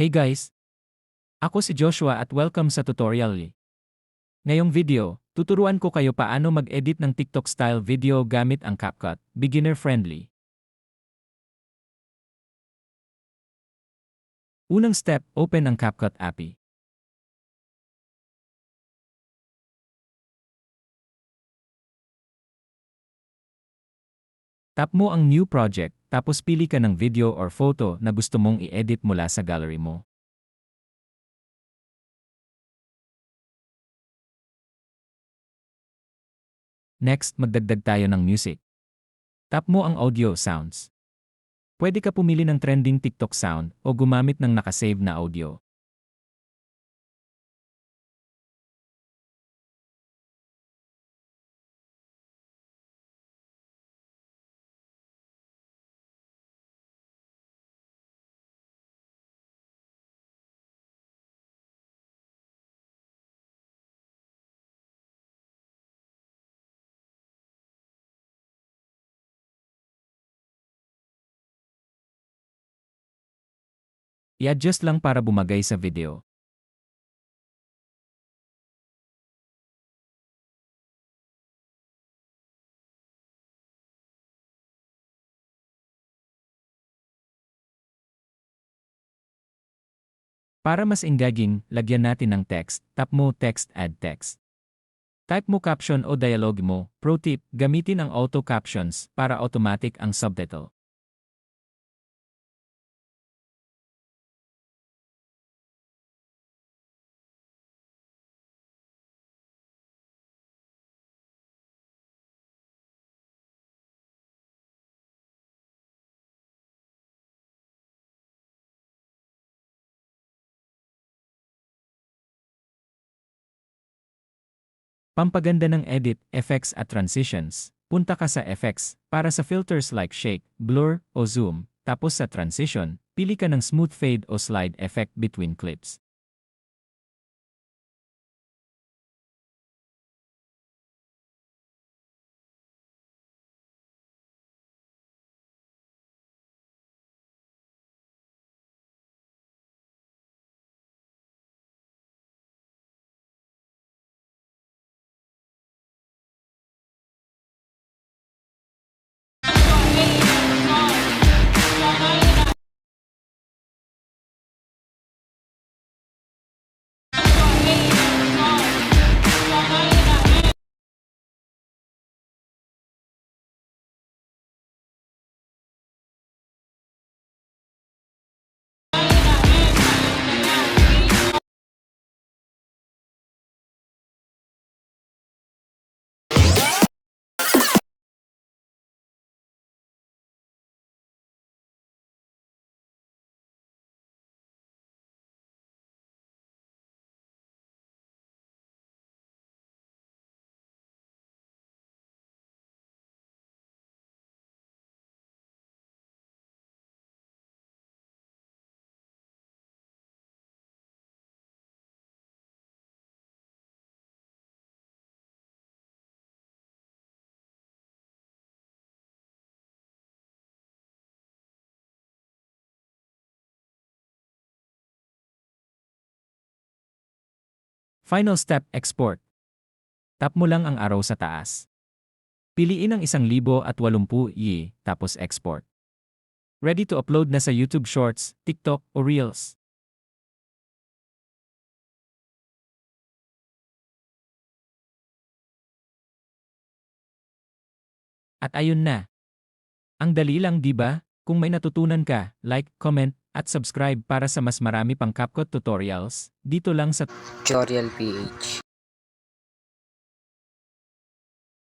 Hey guys! Ako si Joshua at welcome sa tutorial. Ngayong video, tuturuan ko kayo paano mag-edit ng TikTok-style video gamit ang CapCut, beginner-friendly. Unang step, open ang CapCut API. Tap mo ang New Project, tapos pili ka ng video or photo na gusto mong i-edit mula sa gallery mo. Next, magdagdag tayo ng music. Tap mo ang audio sounds. Pwede ka pumili ng trending TikTok sound o gumamit ng nakasave na audio. I-adjust lang para bumagay sa video. Para mas engaging, lagyan natin ng text, tap mo text add text. Type mo caption o dialogue mo. Pro tip, gamitin ang auto captions para automatic ang subtitle. Pampaganda ng edit, effects at transitions. Punta ka sa effects para sa filters like shake, blur, o zoom. Tapos sa transition, pili ka ng smooth fade o slide effect between clips. Final step, export. Tap mo lang ang arrow sa taas. Piliin ang 1080 y, tapos export. Ready to upload na sa YouTube Shorts, TikTok, o Reels. At ayun na. Ang dali lang 'di ba? Kung may natutunan ka, like, comment, at subscribe para sa mas marami pang CapCut tutorials dito lang sa Tutorial PH